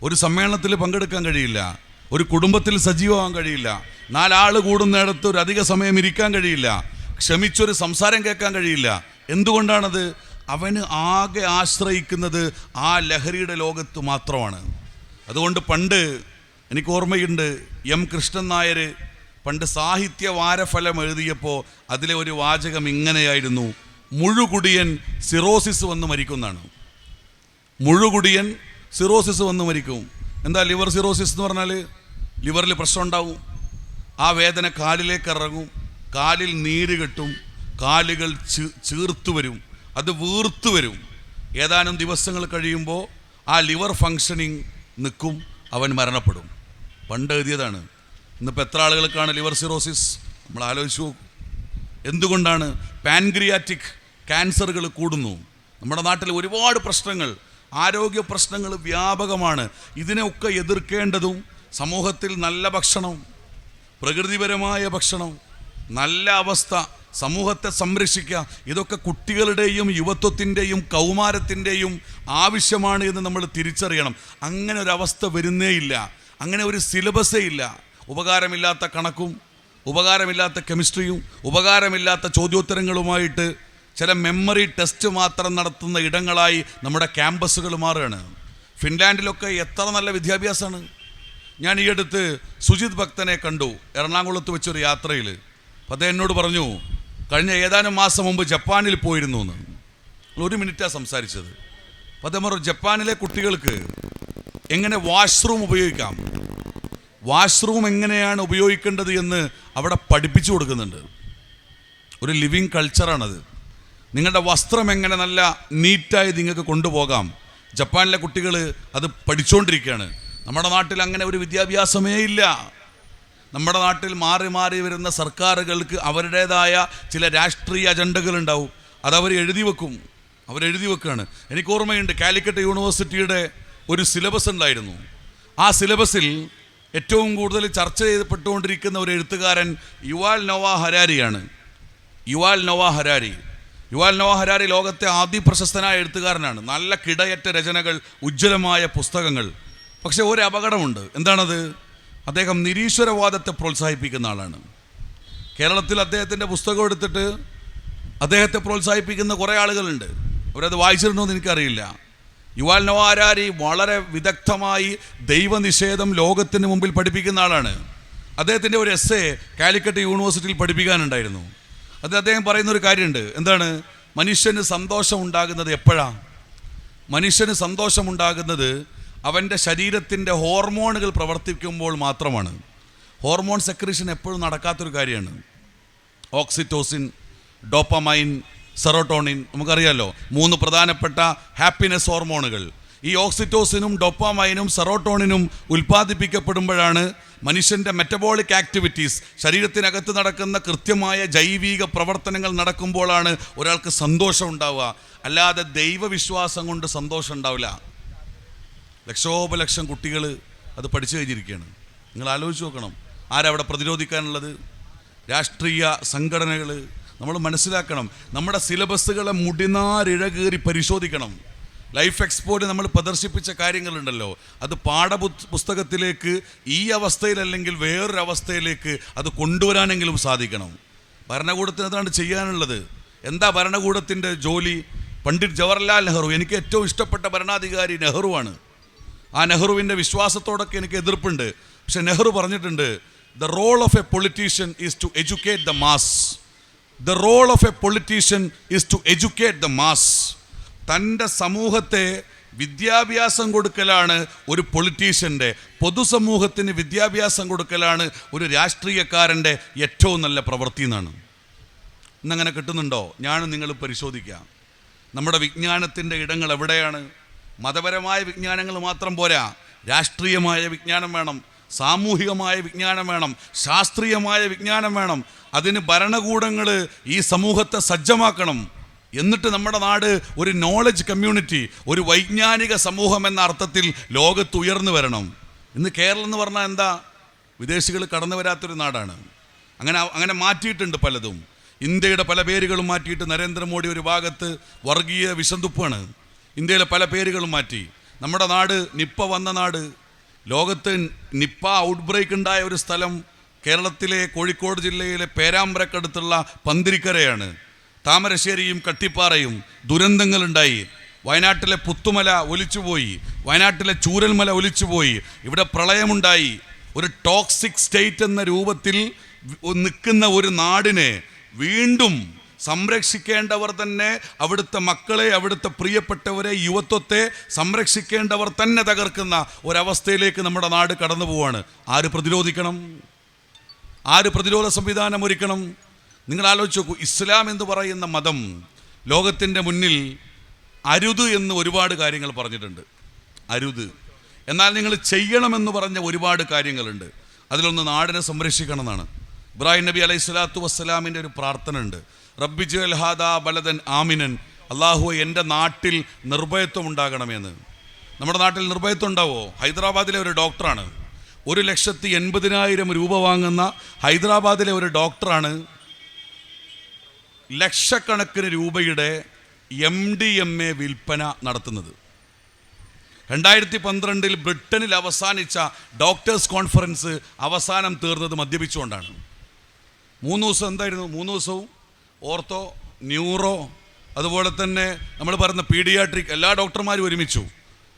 ഒരു സമ്മേളനത്തിൽ പങ്കെടുക്കാൻ കഴിയില്ല. ഒരു കുടുംബത്തിൽ സജീവമാകാൻ കഴിയില്ല. നാലാൾ കൂടുന്നിടത്ത് ഒരു അധിക സമയം ഇരിക്കാൻ കഴിയില്ല. ക്ഷമിച്ചൊരു സംസാരം കേൾക്കാൻ കഴിയില്ല. എന്തുകൊണ്ടാണത്? അവന് ആകെ ആശ്രയിക്കുന്നത് ആ ലഹരിയുടെ ലോകത്ത് മാത്രമാണ്. അതുകൊണ്ട് പണ്ട് എനിക്ക് ഓർമ്മയുണ്ട് എം കൃഷ്ണൻ നായർ പണ്ട് സാഹിത്യ വാരഫലം എഴുതിയപ്പോൾ അതിലെ ഒരു വാചകം ഇങ്ങനെയായിരുന്നു മുഴുകുടിയൻ സിറോസിസ് വന്ന് മരിക്കുന്നതാണ് മുഴുകുടിയൻ സിറോസിസ് വന്ന് മരിക്കും. എന്താ ലിവർ സിറോസിസ് എന്ന് പറഞ്ഞാൽ ലിവറിൽ പ്രശ്നം ഉണ്ടാവും. ആ വേദന കാലിലേക്ക് ഇറങ്ങും. കാലിൽ നീര് കെട്ടും കാലുകൾ ചീർത്തു വരും അത് വീർത്തു വരും. ഏതാനും ദിവസങ്ങൾ കഴിയുമ്പോൾ ആ ലിവർ ഫങ്ഷനിങ് നിൽക്കും അവൻ മരണപ്പെടും. പണ്ട് എഴുതിയതാണ് ഇന്നിപ്പോൾ എത്ര ആളുകൾക്കാണ് ലിവർ സിറോസിസ്? നമ്മൾ ആലോചിച്ച് നോക്കും. എന്തുകൊണ്ടാണ് പാൻക്രിയാറ്റിക് ക്യാൻസറുകൾ കൂടുന്നു? നമ്മുടെ നാട്ടിൽ ഒരുപാട് പ്രശ്നങ്ങൾ ആരോഗ്യ പ്രശ്നങ്ങൾ വ്യാപകമാണ്. ഇതിനെയൊക്കെ എതിർക്കേണ്ടതും സമൂഹത്തിൽ നല്ല ഭക്ഷണം പ്രകൃതിപരമായ ഭക്ഷണം നല്ല അവസ്ഥ സമൂഹത്തെ സംരക്ഷിക്കുക ഇതൊക്കെ കുട്ടികളുടെയും യുവത്വത്തിന്റെയും കൗമാരത്തിന്റെയും ആവശ്യമാണ് എന്ന് നമ്മൾ തിരിച്ചറിയണം. അങ്ങനെ ഒരു അവസ്ഥ വരുന്നേയില്ല അങ്ങനെ ഒരു സിലബസേ ഇല്ല. ഉപകാരമില്ലാത്ത കണക്കും ഉപകാരമില്ലാത്ത കെമിസ്ട്രിയും ഉപകാരമില്ലാത്ത ചോദ്യോത്തരങ്ങളുമായിട്ട് ചില മെമ്മറി ടെസ്റ്റ് മാത്രം നടത്തുന്ന ഇടങ്ങളായി നമ്മുടെ ക്യാമ്പസുകൾ മാറുകയാണ്. ഫിൻലാൻഡിലൊക്കെ എത്ര നല്ല വിദ്യാഭ്യാസമാണ്. ഞാൻ ഈ അടുത്ത് സുജിത് ഭക്തനെ കണ്ടു എറണാകുളത്ത് വെച്ചൊരു യാത്രയിൽ. അദ്ദേഹം എന്നോട് പറഞ്ഞു കഴിഞ്ഞ ഏതാനും മാസം മുമ്പ് ജപ്പാനിൽ പോയിരുന്നു എന്ന്. ഒരു മിനിറ്റാണ് സംസാരിച്ചത്. പതേ പറഞ്ഞു ജപ്പാനിലെ കുട്ടികൾക്ക് എങ്ങനെ വാഷ്റൂം ഉപയോഗിക്കാം? വാഷ്റൂം എങ്ങനെയാണ് ഉപയോഗിക്കേണ്ടത് എന്ന് അവിടെ പഠിപ്പിച്ചു കൊടുക്കുന്നുണ്ട്. ഒരു ലിവിങ് കൾച്ചറാണത്. നിങ്ങളുടെ വസ്ത്രം എങ്ങനെ നല്ല നീറ്റായി നിങ്ങൾക്ക് കൊണ്ടുപോകാം? ജപ്പാനിലെ കുട്ടികൾ അത് പഠിച്ചുകൊണ്ടിരിക്കുകയാണ് നമ്മുടെ നാട്ടിൽ അങ്ങനെ ഒരു വിദ്യാഭ്യാസമേ ഇല്ല. നമ്മുടെ നാട്ടിൽ മാറി മാറി വരുന്ന സർക്കാരുകൾക്ക് അവരുടേതായ ചില രാഷ്ട്രീയ അജണ്ടകൾ ഉണ്ടാവും അതവർ എഴുതി വെക്കും. അവരെഴുതി വെക്കുകയാണ് എനിക്ക് ഓർമ്മയുണ്ട് കാലിക്കറ്റ് യൂണിവേഴ്സിറ്റിയുടെ ഒരു സിലബസ് ഉണ്ടായിരുന്നു. ആ സിലബസിൽ ഏറ്റവും കൂടുതൽ ചർച്ച ചെയ്യപ്പെട്ടുകൊണ്ടിരിക്കുന്ന ഒരു എഴുത്തുകാരൻ Yuval Noah ഹരാരിയാണ്. Yuval Noah Harari. Yuval Noah Harari ലോകത്തെ ആദ്യ പ്രശസ്തനായ എഴുത്തുകാരനാണ്. നല്ല കിടയറ്റ രചനകൾ ഉജ്ജ്വലമായ പുസ്തകങ്ങൾ. പക്ഷെ ഒരു അപകടമുണ്ട്. എന്താണത്? അദ്ദേഹം നിരീശ്വരവാദത്തെ പ്രോത്സാഹിപ്പിക്കുന്ന ആളാണ്. കേരളത്തിൽ അദ്ദേഹത്തിന്റെ പുസ്തകം എടുത്തിട്ട് അദ്ദേഹത്തെ പ്രോത്സാഹിപ്പിക്കുന്ന കുറേ ആളുകളുണ്ട്. അവരത് വായിച്ചിട്ടുണ്ടോ എന്ന് എനിക്കറിയില്ല. യുവാൽ നവാരാരി വളരെ വിദഗ്ധമായി ദൈവനിഷേധം ലോകത്തിന് മുമ്പിൽ പഠിപ്പിക്കുന്ന ആളാണ്. അദ്ദേഹത്തിന്റെ ഒരു എസ് എ കാലിക്കറ്റ് യൂണിവേഴ്സിറ്റിയിൽ പഠിപ്പിക്കാനുണ്ടായിരുന്നു. അത് അദ്ദേഹം പറയുന്ന ഒരു കാര്യമുണ്ട്. എന്താണ്? മനുഷ്യന് സന്തോഷം ഉണ്ടാകുന്നത് എപ്പോഴാണ് മനുഷ്യന് സന്തോഷമുണ്ടാകുന്നത് അവന്റെ ശരീരത്തിന്റെ ഹോർമോണുകൾ പ്രവർത്തിക്കുമ്പോൾ മാത്രമാണ്. ഹോർമോൺ സെക്രീഷൻ എപ്പോഴും നടക്കാത്തൊരു കാര്യമാണ്. ഓക്സിറ്റോസിൻ ഡോപ്പമൈൻ സെറോട്ടോണിൻ നമുക്കറിയാമല്ലോ മൂന്ന് പ്രധാനപ്പെട്ട ഹാപ്പിനെസ് ഹോർമോണുകൾ. ഈ ഓക്സിറ്റോസിനും ഡോപ്പാമൈനും സെറോട്ടോണിനും ഉൽപ്പാദിപ്പിക്കപ്പെടുമ്പോഴാണ് മനുഷ്യന്റെ മെറ്റബോളിക് ആക്ടിവിറ്റീസ് ശരീരത്തിനകത്ത് നടക്കുന്ന കൃത്യമായ ജൈവിക പ്രവർത്തനങ്ങൾ നടക്കുമ്പോഴാണ് ഒരാൾക്ക് സന്തോഷം ഉണ്ടാവുക. അല്ലാതെ ദൈവവിശ്വാസം കൊണ്ട് സന്തോഷം ഉണ്ടാവില്ല. ലക്ഷോപലക്ഷം കുട്ടികൾ അത് പഠിച്ചു കഴിഞ്ഞിരിക്കുകയാണ്. നിങ്ങൾ ആലോചിച്ച് നോക്കണം ആരവിടെ പ്രതിരോധിക്കാനുള്ളത്? രാഷ്ട്രീയ സംഘടനകൾ നമ്മൾ മനസ്സിലാക്കണം നമ്മുടെ സിലബസുകളെ മുടിനാരിഴകേറി പരിശോധിക്കണം. ലൈഫ് എക്സ്പോയിൽ നമ്മൾ പ്രദർശിപ്പിച്ച കാര്യങ്ങളുണ്ടല്ലോ അത് പാഠപു പുസ്തകത്തിലേക്ക് ഈ അവസ്ഥയിലല്ലെങ്കിൽ വേറൊരു അവസ്ഥയിലേക്ക് അത് കൊണ്ടുവരാനെങ്കിലും സാധിക്കണം. ഭരണകൂടത്തിന് അതാണ് ചെയ്യാനുള്ളത്. എന്താ ഭരണകൂടത്തിന്റെ ജോലി? പണ്ഡിറ്റ് ജവഹർലാൽ നെഹ്റു എനിക്ക് ഏറ്റവും ഇഷ്ടപ്പെട്ട ഭരണാധികാരി നെഹ്റുവാണ്. ആ നെഹ്റുവിന്റെ വിശ്വാസത്തോടൊക്കെ എനിക്ക് എതിർപ്പുണ്ട്. പക്ഷെ നെഹ്റു പറഞ്ഞിട്ടുണ്ട് the role of a politician is to educate the mass the role of a politician is to educate the mass തന്റെ സമൂഹത്തെ വിദ്യാഭ്യാസം കൊടുക്കലാണ് ഒരു പൊളിറ്റീഷ്യന്റെ പൊതുസമൂഹത്തിന് വിദ്യാഭ്യാസം കൊടുക്കലാണ് ഒരു രാഷ്ട്രീയക്കാരന്റെ ഏറ്റവും നല്ല പ്രവൃത്തി എന്നാണ്. ഇന്നങ്ങനെ കിട്ടുന്നുണ്ടോ? ഞാൻ നിങ്ങൾ പരിശോധിക്കാം. നമ്മുടെ വിജ്ഞാനത്തിന്റെ ഇടങ്ങൾ എവിടെയാണ്? മതപരമായ വിജ്ഞാനങ്ങൾ മാത്രം പോരാ. രാഷ്ട്രീയമായ വിജ്ഞാനം വേണം. സാമൂഹികമായ വിജ്ഞാനം വേണം. ശാസ്ത്രീയമായ വിജ്ഞാനം വേണം. അതിന് ഭരണകൂടങ്ങൾ ഈ സമൂഹത്തെ സജ്ജമാക്കണം. എന്നിട്ട് നമ്മുടെ നാട് ഒരു നോളജ് കമ്മ്യൂണിറ്റി ഒരു വൈജ്ഞാനിക സമൂഹം എന്ന അർത്ഥത്തിൽ ലോകത്ത് ഉയർന്നു വരണം. ഇന്ന് കേരളം എന്ന് പറഞ്ഞാൽ എന്താ? വിദേശികൾ കടന്നു വരാത്തൊരു നാടാണ്. അങ്ങനെ അങ്ങനെ മാറ്റിയിട്ടുണ്ട് പലതും. ഇന്ത്യയുടെ പല പേരുകളും മാറ്റിയിട്ട് നരേന്ദ്രമോദി ഒരു ഭാഗത്ത് വർഗീയ വിശന്തുപ്പാണ്. ഇന്ത്യയിലെ പല പേരുകളും മാറ്റി. നമ്മുടെ നാട് നിപ്പ വന്ന നാട്. ലോകത്ത് നിപ്പ ഔട്ട്ബ്രേക്ക് ഉണ്ടായ ഒരു സ്ഥലം കേരളത്തിലെ കോഴിക്കോട് ജില്ലയിലെ പേരാമ്പ്രക്കടുത്തുള്ള പന്തിരിക്കരയാണ്. താമരശ്ശേരിയും കട്ടിപ്പാറയും ദുരന്തങ്ങളുണ്ടായി. വയനാട്ടിലെ പുത്തുമല ഒലിച്ചുപോയി. വയനാട്ടിലെ ചൂരൽമല ഒലിച്ചുപോയി. ഇവിടെ പ്രളയമുണ്ടായി. ഒരു ടോക്സിക് സ്റ്റേറ്റ് എന്ന രൂപത്തിൽ നിൽക്കുന്ന ഒരു നാടിനെ വീണ്ടും സംരക്ഷിക്കേണ്ടവർ തന്നെ അവിടുത്തെ മക്കളെ അവിടുത്തെ പ്രിയപ്പെട്ടവരെ യുവത്വത്തെ സംരക്ഷിക്കേണ്ടവർ തന്നെ തകർക്കുന്ന ഒരവസ്ഥയിലേക്ക് നമ്മുടെ നാട് കടന്നു പോവാണ്. ആര് പ്രതിരോധിക്കണം? ആര് പ്രതിരോധ സംവിധാനം ഒരുക്കണം? നിങ്ങൾ ആലോചിച്ച് നോക്കൂ ഇസ്ലാം എന്ന് പറയുന്ന മതം ലോകത്തിന്റെ മുന്നിൽ അരുത് എന്ന് ഒരുപാട് കാര്യങ്ങൾ പറഞ്ഞിട്ടുണ്ട്. അരുത്. എന്നാൽ നിങ്ങൾ ചെയ്യണമെന്ന് പറഞ്ഞ ഒരുപാട് കാര്യങ്ങളുണ്ട്. അതിലൊന്ന് നാടിനെ സംരക്ഷിക്കണം എന്നാണ് ഇബ്രാഹിം നബി അലൈഹി സ്വലാത്തു വസ്സലാമിന്റെ ഒരു പ്രാർത്ഥന ഉണ്ട് റബ്ബിജു ഹാദാ ബലദൻ ആമിനൻ. അള്ളാഹു എന്റെ നാട്ടിൽ നിർഭയത്വം ഉണ്ടാകണമെന്ന്. നമ്മുടെ നാട്ടിൽ നിർഭയത്വം ഉണ്ടാവോ? ഹൈദരാബാദിലെ ഒരു ഡോക്ടറാണ്. ഒരു ലക്ഷത്തി എൺപതിനായിരം രൂപ വാങ്ങുന്ന ഹൈദരാബാദിലെ ഒരു ഡോക്ടറാണ്. ലക്ഷക്കണക്കിന് രൂപയുടെ എം ഡി എം എ വിൽപ്പന നടത്തുന്നത്. രണ്ടായിരത്തി പന്ത്രണ്ടിൽ ബ്രിട്ടനിൽ അവസാനിച്ച ഡോക്ടേഴ്സ് കോൺഫറൻസ് അവസാനം തീർന്നത് മദ്യപിച്ചുകൊണ്ടാണ്. മൂന്ന് ദിവസം എന്തായിരുന്നു? മൂന്ന് ദിവസവും ഓർത്തോ ന്യൂറോ അതുപോലെ തന്നെ നമ്മൾ പറയുന്ന പീഡിയാട്രിക് എല്ലാ ഡോക്ടർമാരും ഒരുമിച്ചു.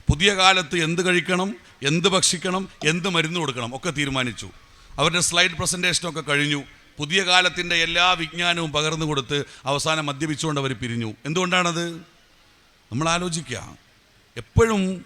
പുതിയ കാലത്ത് എന്ത് കഴിക്കണം എന്ത് ഭക്ഷിക്കണം എന്ത് മരുന്ന് കൊടുക്കണം ഒക്കെ തീരുമാനിച്ചു. അവരുടെ സ്ലൈഡ് പ്രസന്റേഷനൊക്കെ കഴിഞ്ഞു. പുതിയ കാലത്തിന്റെ എല്ലാ വിജ്ഞാനവും പകർന്നു കൊടുത്ത് അവസാനം മദ്യപിച്ചുകൊണ്ട് അവർ പിരിഞ്ഞു. എന്തുകൊണ്ടാണത്? നമ്മൾ ആലോചിക്കുക. എപ്പോഴും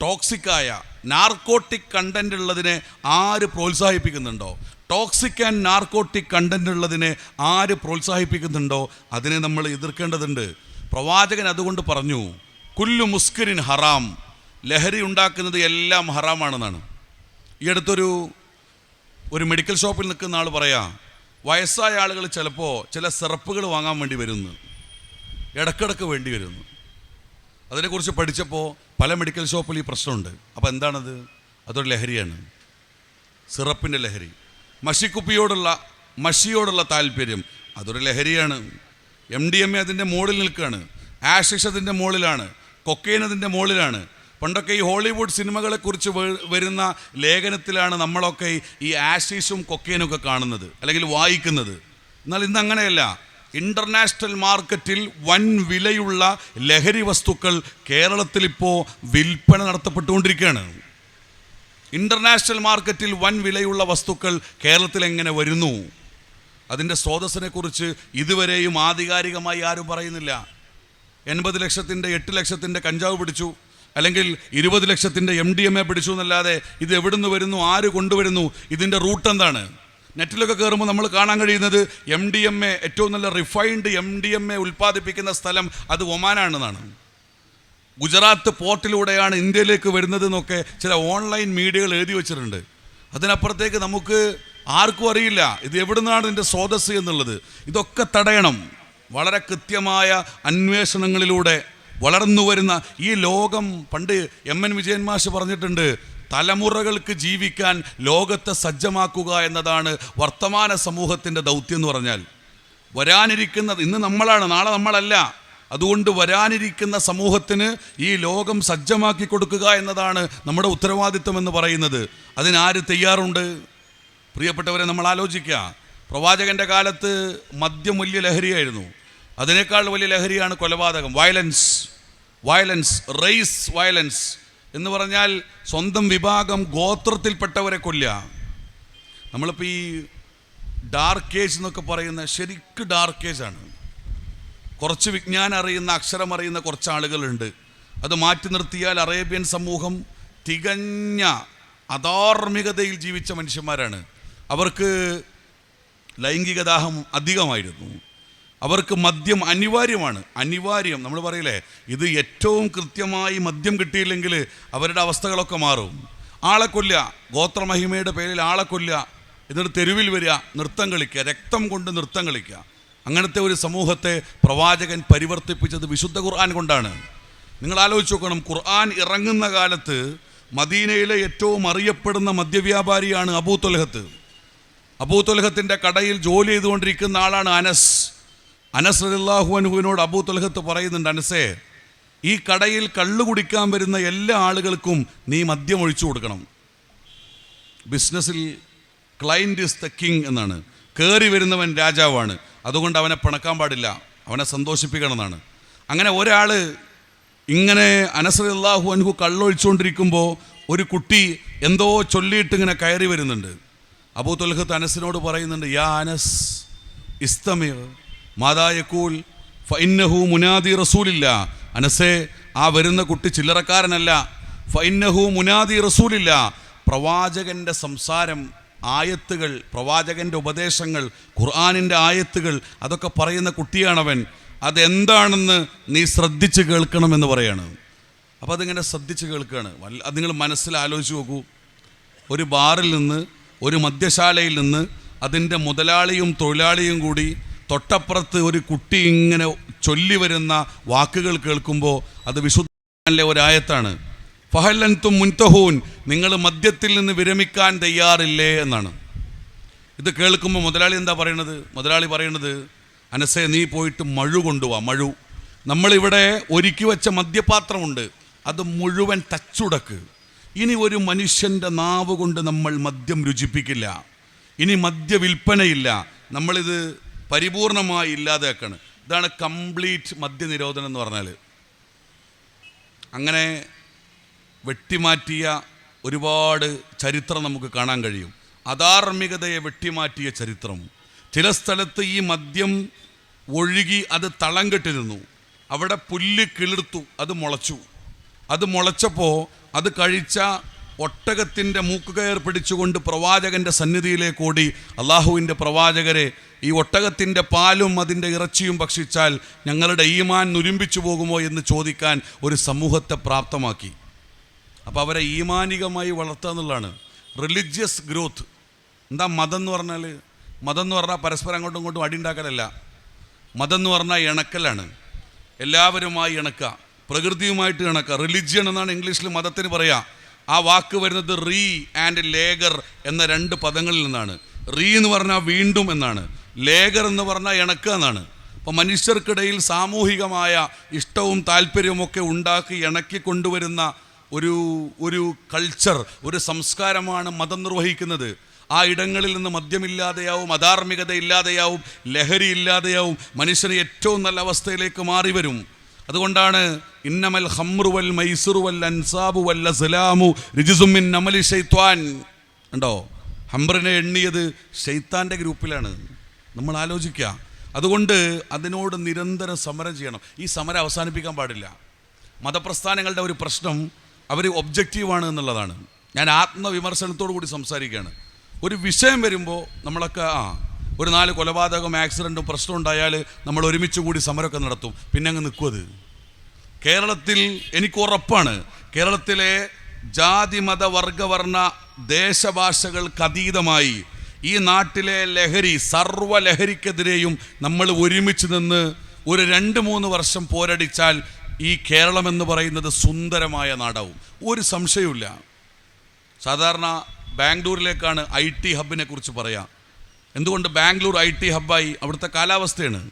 ടോക്സിക്കായ നാർക്കോട്ടിക് കണ്ടന്റ് ഉള്ളതിനെ ആര് പ്രോത്സാഹിപ്പിക്കുന്നുണ്ടോ? ടോക്സിക് ആൻഡ് നാർക്കോട്ടിക് കണ്ടന്റ് ഉള്ളതിനെ ആര് പ്രോത്സാഹിപ്പിക്കുന്നുണ്ടോ അതിനെ നമ്മൾ എതിർക്കേണ്ടതുണ്ട്. പ്രവാചകൻ അതുകൊണ്ട് പറഞ്ഞു കുല്ലു മുസ്കിരിൻ ഹറാം. ലഹരി ഉണ്ടാക്കുന്നത് എല്ലാം ഹറാമാണെന്നാണ്. ഈ അടുത്തൊരു ഒരു മെഡിക്കൽ ഷോപ്പിൽ നിൽക്കുന്ന ആൾ പറയാം വയസ്സായ ആളുകൾ ചിലപ്പോൾ ചില സിറപ്പുകൾ വാങ്ങാൻ വേണ്ടി വരുന്നു. ഇടക്കിടക്ക് വേണ്ടി വരുന്നു. അതിനെക്കുറിച്ച് പഠിച്ചപ്പോൾ പല മെഡിക്കൽ ഷോപ്പിൽ ഈ പ്രശ്നമുണ്ട്. അപ്പോൾ എന്താണത്? അതൊരു ലഹരിയാണ്. സിറപ്പിന്റെ ലഹരി. മഷിക്കുപ്പിയോടുള്ള മഷിയോടുള്ള താല്പര്യം. അതൊരു ലഹരിയാണ്. എം ഡി എം എ അതിന്റെ മുകളിൽ നിൽക്കുകയാണ്. ആഷിഷ് അതിന്റെ മുകളിലാണ് കൊക്കൈൻ അതിന്റെ മുകളിലാണ് പണ്ടൊക്കെ ഈ ഹോളിവുഡ് സിനിമകളെക്കുറിച്ച് വരുന്ന ലേഖനത്തിലാണ് നമ്മളൊക്കെ ഈ- ഈ കൊക്കൈനൊക്കെ കാണുന്നത്. അല്ലെങ്കിൽ വായിക്കുന്നത്. എന്നാൽ ഇന്ന് അങ്ങനെയല്ല ഇന്റർനാഷണൽ മാർക്കറ്റിൽ വൻ വിലയുള്ള ലഹരി വസ്തുക്കൾ കേരളത്തിൽ ഇപ്പോൾ വിൽപ്പന നടത്തപ്പെട്ടുകൊണ്ടിരിക്കുകയാണ്. ഇന്റർനാഷണൽ മാർക്കറ്റിൽ വൻ വിലയുള്ള വസ്തുക്കൾ കേരളത്തിൽ എങ്ങനെ വരുന്നു? അതിന്റെ സ്രോതസ്സിനെ കുറിച്ച് ഇതുവരെയും ആധികാരികമായി ആരും പറയുന്നില്ല. എൺപത് ലക്ഷത്തിന്റെ എട്ട് ലക്ഷത്തിന്റെ കഞ്ചാവ് പിടിച്ചു. അല്ലെങ്കിൽ ഇരുപത് ലക്ഷത്തിന്റെ എം ഡി എം എ പിടിച്ചു എന്നല്ലാതെ ഇത് എവിടുന്ന് വരുന്നു? ആര് കൊണ്ടുവരുന്നു? ഇതിന്റെ റൂട്ട് എന്താണ്? നെറ്റിലൊക്കെ കയറുമ്പോൾ നമ്മൾ കാണാൻ കഴിയുന്നത് എം ഡി എം എ ഏറ്റവും നല്ല refined M D M A ഉൽപ്പാദിപ്പിക്കുന്ന സ്ഥലം അത് ഒമാനാണെന്നാണ്. ഗുജറാത്ത് പോർട്ടിലൂടെയാണ് ഇന്ത്യയിലേക്ക് വരുന്നത് എന്നൊക്കെ ചില ഓൺലൈൻ മീഡിയകൾ എഴുതി വെച്ചിട്ടുണ്ട്. അതിനപ്പുറത്തേക്ക് നമുക്ക് ആർക്കും അറിയില്ല. ഇത് എവിടെ നിന്നാണ് ഇതിന്റെ സ്രോതസ് എന്നുള്ളത്. ഇതൊക്കെ തടയണം. വളരെ കൃത്യമായ അന്വേഷണങ്ങളിലൂടെ വളർന്നു വരുന്ന ഈ ലോകം പണ്ട് എം എൻ വിജയൻ മാഷ് പറഞ്ഞിട്ടുണ്ട് തലമുറകൾക്ക് ജീവിക്കാൻ ലോകത്തെ സജ്ജമാക്കുക എന്നതാണ് വർത്തമാന സമൂഹത്തിന്റെ ദൗത്യം എന്ന് പറഞ്ഞാൽ. വരാനിരിക്കുന്നത് ഇന്ന് നമ്മളാണ് നാളെ നമ്മളല്ല. അതുകൊണ്ട് വരാനിരിക്കുന്ന സമൂഹത്തിന് ഈ ലോകം സജ്ജമാക്കി കൊടുക്കുക എന്നതാണ് നമ്മുടെ ഉത്തരവാദിത്വം എന്ന് പറയുന്നത്. അതിനാര് തയ്യാറുണ്ട്? പ്രിയപ്പെട്ടവരെ നമ്മൾ ആലോചിക്കുക. പ്രവാചകന്റെ കാലത്ത് മദ്യം വലിയ ലഹരിയായിരുന്നു. അതിനേക്കാൾ വലിയ ലഹരിയാണ് കൊലപാതകം. വയലൻസ് വയലൻസ് റേസ് വയലൻസ് എന്ന് പറഞ്ഞാൽ സ്വന്തം വിഭാഗം ഗോത്രത്തിൽപ്പെട്ടവരെ കൊല്ലുക. നമ്മളിപ്പോൾ ഈ ഡാർക്ക് എന്നൊക്കെ പറയുന്ന ശരിക്കും ഡാർക്ക് ഏജ് ആണ്. കുറച്ച് വിജ്ഞാനം അറിയുന്ന അക്ഷരം അറിയുന്ന കുറച്ച് ആളുകളുണ്ട് അത് മാറ്റി നിർത്തിയാൽ അറേബ്യൻ സമൂഹം തികഞ്ഞ അധാർമികതയിൽ ജീവിച്ച മനുഷ്യന്മാരാണ്. അവർക്ക് ലൈംഗിക ദാഹം അധികമായിരുന്നു. അവർക്ക് മദ്യം അനിവാര്യമാണ്. അനിവാര്യം നമ്മൾ പറയില്ലേ ഇത് ഏറ്റവും കൃത്യമായി മദ്യം കിട്ടിയില്ലെങ്കിൽ അവരുടെ അവസ്ഥകളൊക്കെ മാറും. ആളെ കൊല്ലുക ഗോത്രമഹിമയുടെ പേരിൽ ആളെ കൊല്ലുക എന്നിട്ട് തെരുവിൽ വരിക നൃത്തം കളിക്കുക രക്തം കൊണ്ട് നൃത്തം കളിക്കുക. അങ്ങനത്തെ ഒരു സമൂഹത്തെ പ്രവാചകൻ പരിവർത്തിപ്പിച്ചത് വിശുദ്ധ ഖുർആൻ കൊണ്ടാണ്. നിങ്ങൾ ആലോചിച്ച് നോക്കണം ഖുർആൻ ഇറങ്ങുന്ന കാലത്ത് മദീനയിലെ ഏറ്റവും അറിയപ്പെടുന്ന മദ്യവ്യാപാരിയാണ് അബൂ തൊലഹത്ത്. അബൂ തൊലഹത്തിന്റെ കടയിൽ ജോലി ചെയ്തുകൊണ്ടിരിക്കുന്ന ആളാണ് അനസ്. അനസ് റളിയല്ലാഹു അനുഹുവിനോട് അബൂ തൊലഹത്ത് പറയുന്നുണ്ട് അനസേ ഈ കടയിൽ കള്ളു കുടിക്കാൻ വരുന്ന എല്ലാ ആളുകൾക്കും നീ മദ്യം ഒഴിച്ചു കൊടുക്കണം. ബിസിനസ്സിൽ ക്ലൈന്റ് ഇസ് ദ കിങ് എന്നാണ്. കയറി വരുന്നവൻ രാജാവാണ്. അതുകൊണ്ട് അവനെ പിണക്കാൻ പാടില്ല. അവനെ സന്തോഷിപ്പിക്കണം എന്നാണ് അങ്ങനെ ഒരാൾ ഇങ്ങനെ അനസലാഹു അൻഹു കള്ളൊഴിച്ചുകൊണ്ടിരിക്കുമ്പോൾ ഒരു കുട്ടി എന്തോ ചൊല്ലിയിട്ട് ഇങ്ങനെ കയറി വരുന്നുണ്ട്. അബൂ തൊൽഹത്ത് അനസിനോട് പറയുന്നുണ്ട് യാ അനസ് ഇസ്തമിർ മാതായക്കൂൽ ഫൈന്നഹു മുനാദി റസൂലില്ല. അനസേ ആ വരുന്ന കുട്ടി ചില്ലറക്കാരനല്ല. ഫൈന്നഹു മുനാദി റസൂലില്ല. പ്രവാചകന്റെ സംസാരം ആയത്തുകൾ പ്രവാചകന്റെ ഉപദേശങ്ങൾ ഖുർആാനിന്റെ ആയത്തുകൾ അതൊക്കെ പറയുന്ന കുട്ടിയാണവൻ. അതെന്താണെന്ന് നീ ശ്രദ്ധിച്ച് കേൾക്കണമെന്ന് പറയാണ്. അപ്പോൾ അതിങ്ങനെ ശ്രദ്ധിച്ച് കേൾക്കുകയാണ് അത് നിങ്ങൾ മനസ്സിൽ ആലോചിച്ച് നോക്കൂ. ഒരു ബാറിൽ നിന്ന് ഒരു മദ്യശാലയിൽ നിന്ന് അതിന്റെ മുതലാളിയും തൊഴിലാളിയും കൂടി തൊട്ടപ്പുറത്ത് ഒരു കുട്ടി ഇങ്ങനെ ചൊല്ലി വരുന്ന വാക്കുകൾ കേൾക്കുമ്പോൾ അത് വിശുദ്ധ ഒരായത്താണ്. ഫഹല്ലൻതും മുൻതഹൂൻ നിങ്ങൾ മദ്യത്തിൽ നിന്ന് വിരമിക്കാൻ തയ്യാറില്ലേ എന്നാണ്. ഇത് കേൾക്കുമ്പോൾ മുതലാളി എന്താ പറയണത്? മുതലാളി പറയണത് അനസെ നീ പോയിട്ട് മഴു കൊണ്ടുപോവാ മഴു. നമ്മളിവിടെ ഒരുക്കി വെച്ച മദ്യപാത്രമുണ്ട് അത് മുഴുവൻ തച്ചുടക്ക്. ഇനി ഒരു മനുഷ്യന്റെ നാവ് കൊണ്ട് നമ്മൾ മദ്യം രുചിപ്പിക്കില്ല. ഇനി മദ്യ വിൽപ്പനയില്ല നമ്മളിത് പരിപൂർണമായി ഇല്ലാതെയാക്കാണ് ഇതാണ് കംപ്ലീറ്റ് മദ്യനിരോധനം എന്ന് പറഞ്ഞാൽ അങ്ങനെ വെട്ടിമാറ്റിയ ഒരുപാട് ചരിത്രം നമുക്ക് കാണാൻ കഴിയും. അധാർമികതയെ വെട്ടിമാറ്റിയ ചരിത്രം. ചില സ്ഥലത്ത് ഈ മദ്യം ഒഴുകി അത് തളം കെട്ടിരുന്നു അവിടെ പുല്ല് കിളിർത്തു അത് മുളച്ചു. അത് മുളച്ചപ്പോൾ അത് കഴിച്ച ഒട്ടകത്തിന്റെ മൂക്കുകയർ പിടിച്ചുകൊണ്ട് പ്രവാചകന്റെ സന്നിധിയിലേക്ക് ഓടി. അള്ളാഹുവിന്റെ പ്രവാചകരെ ഈ ഒട്ടകത്തിന്റെ പാലും അതിന്റെ ഇറച്ചിയും ഭക്ഷിച്ചാൽ ഞങ്ങളുടെ ഈമാൻ നുരുമ്പിച്ചു പോകുമോ എന്ന് ചോദിക്കാൻ ഒരു സമൂഹത്തെ പ്രാപ്തമാക്കി. അപ്പോൾ അവരെ ഈമാനികമായി വളർത്തുക എന്നുള്ളതാണ്. റിലിജിയസ് ഗ്രോത്ത് എന്താ മതം എന്ന് പറഞ്ഞാൽ മതം എന്ന് പറഞ്ഞാൽ പരസ്പരം അങ്ങോട്ടും ഇങ്ങോട്ടും അടി ഉണ്ടാക്കലല്ല മതം എന്ന് പറഞ്ഞാൽ ഇണക്കലാണ്. എല്ലാവരുമായി ഇണക്കുക. പ്രകൃതിയുമായിട്ട് ഇണക്കുക. റിലിജിയൻ എന്നാണ് ഇംഗ്ലീഷിൽ മതത്തിന് പറയുക ആ വാക്ക് വരുന്നത് റീ ആൻഡ് ലേഗർ എന്ന രണ്ട് പദങ്ങളിൽ നിന്നാണ്. റീ എന്ന് പറഞ്ഞാൽ വീണ്ടും എന്നാണ്. ലേഗർ എന്ന് പറഞ്ഞാൽ ഇണക്കുക എന്നാണ്. അപ്പോൾ മനുഷ്യർക്കിടയിൽ സാമൂഹികമായ ഇഷ്ടവും താല്പര്യവും ഒക്കെ ഉണ്ടാക്കി ഇണക്കി കൊണ്ടുവരുന്ന ഒരു ഒരു കൾച്ചർ ഒരു സംസ്കാരമാണ് മതം നിർവഹിക്കുന്നത്. ആ ഇടങ്ങളിൽ നിന്ന് മദ്യമില്ലാതെയാവും അധാർമികത ഇല്ലാതെയാവും ലഹരി ഇല്ലാതെയാവും മനുഷ്യന് ഏറ്റവും നല്ല അവസ്ഥയിലേക്ക് മാറി വരും. അതുകൊണ്ടാണ് ഇന്നമൽ ഹംറുവൽ മൈസുറുവൽ മൈസുറു വൽ അൻസാബു വൽ സലാമു രിജുസുമിൻ നമലി ഷെയ്ത്വാൻ ഉണ്ടോ ഹംറിനെ എണ്ണിയത് ഷെയ്ത്താന്റെ ഗ്രൂപ്പിലാണ്. നമ്മൾ ആലോചിക്കുക. അതുകൊണ്ട് അതിനോട് നിരന്തരം സമരം ചെയ്യണം. ഈ സമരം അവസാനിപ്പിക്കാൻ പാടില്ല. മതപ്രസ്ഥാനങ്ങളുടെ ഒരു പ്രശ്നം അവർ ഒബ്ജക്റ്റീവാണ് എന്നുള്ളതാണ്. ഞാൻ ആത്മവിമർശനത്തോടു കൂടി സംസാരിക്കുകയാണ്. ഒരു വിഷയം വരുമ്പോൾ നമ്മളൊക്കെ ആ ഒരു നാല് കൊലപാതകം ആക്സിഡന്റും പ്രശ്നം ഉണ്ടായാൽ നമ്മൾ ഒരുമിച്ച് കൂടി സമരമൊക്കെ നടത്തും. പിന്നെ അങ്ങ് നിൽക്കും അത്. കേരളത്തിൽ എനിക്ക് ഉറപ്പാണ്. കേരളത്തിലെ ജാതി മത വർഗവർണ ദേശഭാഷകൾക്ക് അതീതമായി ഈ നാട്ടിലെ ലഹരി സർവ ലഹരിക്കെതിരെയും നമ്മൾ ഒരുമിച്ച് നിന്ന് ഒരു രണ്ട് മൂന്ന് വർഷം പോരടിച്ചാൽ ഈ കേരളം എന്ന് പറയുന്നത് സുന്ദരമായ നാടാവും. ഒരു സംശയവുമില്ല. സാധാരണ ബാംഗ്ലൂരിലേക്കാണ് ഐ ടി ഹബിനെ കുറിച്ച് പറയാം. എന്തുകൊണ്ട് ബാംഗ്ലൂർ ഐ ടി ഹബ്ബായി? അവിടുത്തെ കാലാവസ്ഥയാണ്.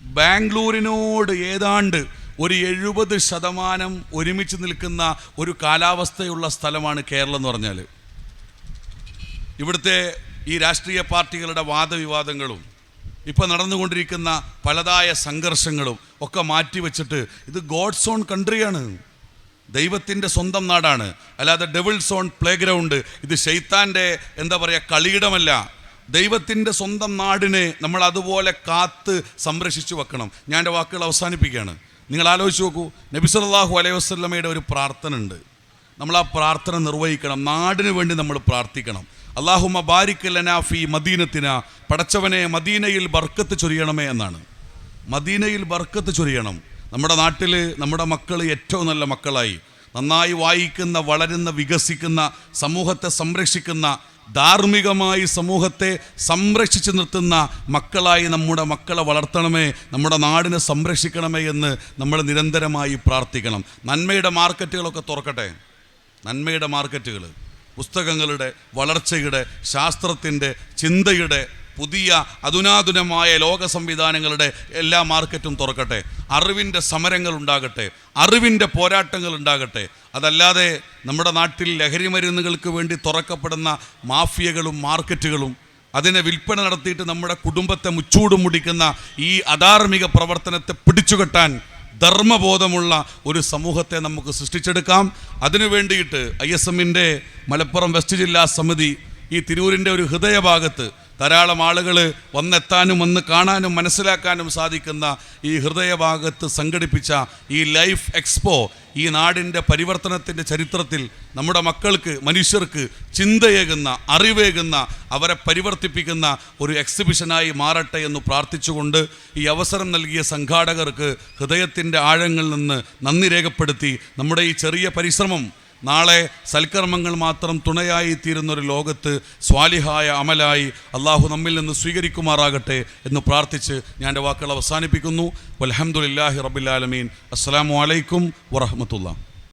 ബാംഗ്ലൂരിനോട് ഏതാണ്ട് ഒരു എഴുപത് ശതമാനം ഒരുമിച്ച് നിൽക്കുന്ന ഒരു കാലാവസ്ഥയുള്ള സ്ഥലമാണ് കേരളം എന്ന് പറഞ്ഞാൽ ഇവിടുത്തെ ഈ രാഷ്ട്രീയ പാർട്ടികളുടെ വാദവിവാദങ്ങളും ഇപ്പോൾ നടന്നുകൊണ്ടിരിക്കുന്ന പലതായ സംഘർഷങ്ങളും ഒക്കെ മാറ്റിവെച്ചിട്ട് ഇത് ഗോഡ്സ് ഓൺ കൺട്രിയാണ്. ദൈവത്തിന്റെ സ്വന്തം നാടാണ്. അല്ലാതെ ഡെവിൾസ് ഓൺ പ്ലേ ഗ്രൗണ്ട് ഇത് ഷെയ്ത്താന്റെ എന്താ പറയുക കളിയിടമല്ല. ദൈവത്തിന്റെ സ്വന്തം നാടിനെ നമ്മൾ അതുപോലെ കാത്ത് സംരക്ഷിച്ചു വെക്കണം. ഞാൻ എന്റെ വാക്കുകൾ അവസാനിപ്പിക്കുകയാണ്. നിങ്ങൾ ആലോചിച്ച് നോക്കൂ. നബി സല്ലല്ലാഹു അലൈഹി വസ്ലമയുടെ ഒരു പ്രാർത്ഥന ഉണ്ട് നമ്മൾ ആ പ്രാർത്ഥന നിർവഹിക്കണം. നാടിന് വേണ്ടി നമ്മൾ പ്രാർത്ഥിക്കണം. അള്ളാഹുമ ബാരിക് ലനാഫി മദീനത്തിന. പടച്ചവനെ മദീനയിൽ ബർക്കത്ത് ചൊരിയണമേ എന്നാണ്. മദീനയിൽ ബർക്കത്ത് ചൊരിയണം. നമ്മുടെ നാട്ടിൽ നമ്മുടെ മക്കൾ ഏറ്റവും നല്ല മക്കളായി. നന്നായി വായിക്കുന്ന വളരുന്ന വികസിക്കുന്ന സമൂഹത്തെ സംരക്ഷിക്കുന്ന ധാർമ്മികമായി സമൂഹത്തെ സംരക്ഷിച്ചു നിർത്തുന്ന മക്കളായി നമ്മുടെ മക്കളെ വളർത്തണമേ നമ്മുടെ നാടിനെ സംരക്ഷിക്കണമേ എന്ന് നമ്മൾ നിരന്തരമായി പ്രാർത്ഥിക്കണം. നന്മയുടെ മാർക്കറ്റുകളൊക്കെ തുറക്കട്ടെ? നന്മയുടെ മാർക്കറ്റുകൾ പുസ്തകങ്ങളുടെ വളർച്ചയുടെ ശാസ്ത്രത്തിന്റെ ചിന്തയുടെ പുതിയ അധുനാധുനമായ ലോക സംവിധാനങ്ങളുടെ എല്ലാ മാർക്കറ്റും തുറക്കട്ടെ. അറിവിന്റെ സമരങ്ങൾ ഉണ്ടാകട്ടെ. അറിവിന്റെ പോരാട്ടങ്ങൾ ഉണ്ടാകട്ടെ. അതല്ലാതെ നമ്മുടെ നാട്ടിൽ ലഹരി മരുന്നുകൾക്ക് വേണ്ടി തുറക്കപ്പെടുന്ന മാഫിയകളും മാർക്കറ്റുകളും അതിനെ വിൽപ്പന നടത്തിയിട്ട് നമ്മുടെ കുടുംബത്തെ മുച്ചൂടും മുടിക്കുന്ന ഈ അധാർമിക പ്രവർത്തനത്തെ പിടിച്ചുകെട്ടാൻ ധർമ്മബോധമുള്ള ഒരു സമൂഹത്തെ നമുക്ക് സൃഷ്ടിച്ചെടുക്കാം. അതിനു വേണ്ടിയിട്ട് ഐ എസ് എമ്മിന്റെ മലപ്പുറം വെസ്റ്റ് ജില്ലാ സമിതി ഈ തിരൂരിന്റെ ഒരു ഹൃദയഭാഗത്ത് ധാരാളം ആളുകൾ വന്നെത്താനും വന്ന് കാണാനും മനസ്സിലാക്കാനും സാധിക്കുന്ന ഈ ഹൃദയഭാഗത്ത് സംഘടിപ്പിച്ച ഈ ലൈഫ് എക്സ്പോ ഈ നാടിന്റെ പരിവർത്തനത്തിന്റെ ചരിത്രത്തിൽ നമ്മുടെ മക്കൾക്ക് മനുഷ്യർക്ക് ചിന്തയേകുന്ന അറിവേകുന്ന അവരെ പരിവർത്തിപ്പിക്കുന്ന ഒരു എക്സിബിഷനായി മാറട്ടെ എന്ന് പ്രാർത്ഥിച്ചുകൊണ്ട് ഈ അവസരം നൽകിയ സംഘാടകർക്ക് ഹൃദയത്തിന്റെ ആഴങ്ങളിൽ നിന്ന് നന്ദി രേഖപ്പെടുത്തി നമ്മുടെ ഈ ചെറിയ പരിശ്രമം നാളെ സൽക്കർമ്മങ്ങൾ മാത്രം തുണയായി തീരുന്ന ഒരു ലോകത്ത് സ്വാലിഹായ അമലായി അള്ളാഹു നമ്മിൽ നിന്ന് സ്വീകരിക്കുമാറാകട്ടെ എന്ന് പ്രാർത്ഥിച്ച് ഞാൻ എന്റെ വാക്കുകൾ അവസാനിപ്പിക്കുന്നു. അലഹമുല്ലാഹി റബിലാലമീൻ അസ്സാം വലൈക്കും വറഹമത്തുള്ള